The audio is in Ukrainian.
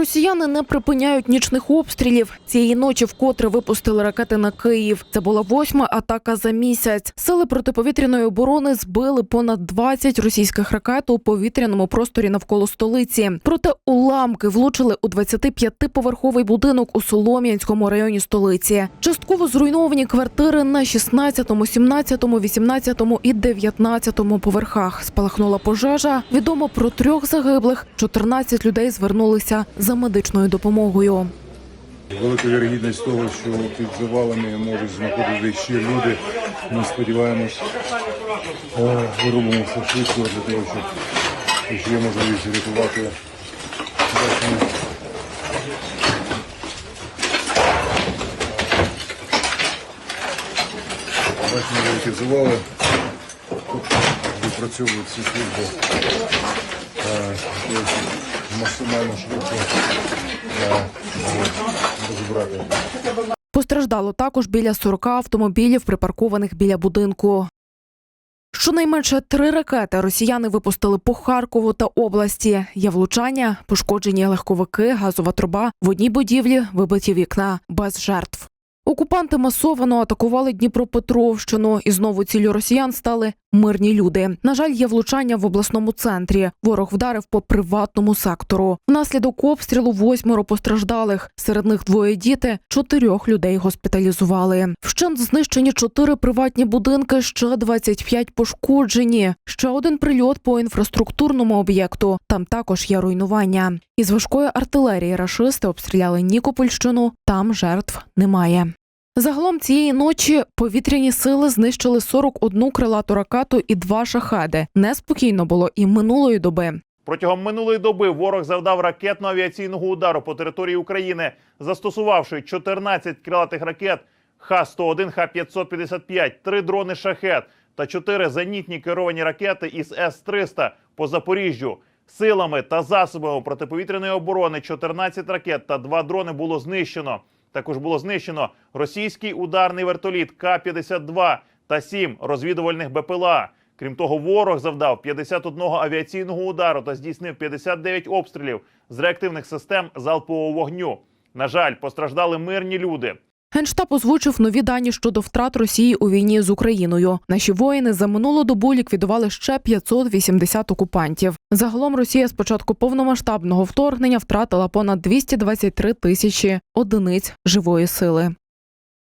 Росіяни не припиняють нічних обстрілів. Цієї ночі вкотре випустили ракети на Київ. Це була восьма атака за місяць. Сили протиповітряної оборони збили понад 20 російських ракет у повітряному просторі навколо столиці. Проте уламки влучили у 25-поверховий будинок у Солом'янському районі столиці. Частково зруйновані квартири на 16, 17, 18 і 19 поверхах. Спалахнула пожежа. Відомо про трьох загиблих. 14 людей звернулися за медичною допомогою. Велика вірогідність того, що під завалами можуть знаходитися ще люди. Ми сподіваємось, е, виробимо все швидко для того, щоб якщо є можливість рятувати. Бачимо. Великі завали. Тобто відпрацьовують всі служби е, максимально швидко е, розібрати. Постраждало також біля 40 автомобілів, припаркованих біля будинку. Щонайменше три ракети росіяни випустили по Харкову та області. Є влучання, пошкоджені легковики, газова труба. В одній будівлі вибиті вікна без жертв. Окупанти масово атакували Дніпропетровщину, і знову ціллю росіян стали мирні люди. На жаль, є влучання в обласному центрі. Ворог вдарив по приватному сектору. Внаслідок обстрілу восьмеро постраждалих. Серед них двоє діти, чотирьох людей госпіталізували. Вщент знищені чотири приватні будинки, ще 25 пошкоджені. Ще один прильот по інфраструктурному об'єкту. Там також є руйнування. Із важкої артилерії рашисти обстріляли Нікопольщину. Там жертв немає. Загалом цієї ночі повітряні сили знищили 41 крилату ракету і два шахеди. Неспокійно було і минулої доби. Протягом минулої доби ворог завдав ракетно-авіаційного удару по території України, застосувавши 14 крилатих ракет Х-101, Х-555, 3 дрони «Шахет» та 4 зенітні керовані ракети із С-300 по Запоріжжю. Силами та засобами протиповітряної оборони 14 ракет та 2 дрони було знищено. Також було знищено російський ударний вертоліт К-52 та 7 розвідувальних БПЛА. Крім того, ворог завдав 51 авіаційного удару та здійснив 59 обстрілів з реактивних систем залпового вогню. На жаль, постраждали мирні люди. Генштаб озвучив нові дані щодо втрат Росії у війні з Україною. Наші воїни за минулу добу ліквідували ще 580 окупантів. Загалом Росія з початку повномасштабного вторгнення втратила понад 223 тисячі одиниць живої сили.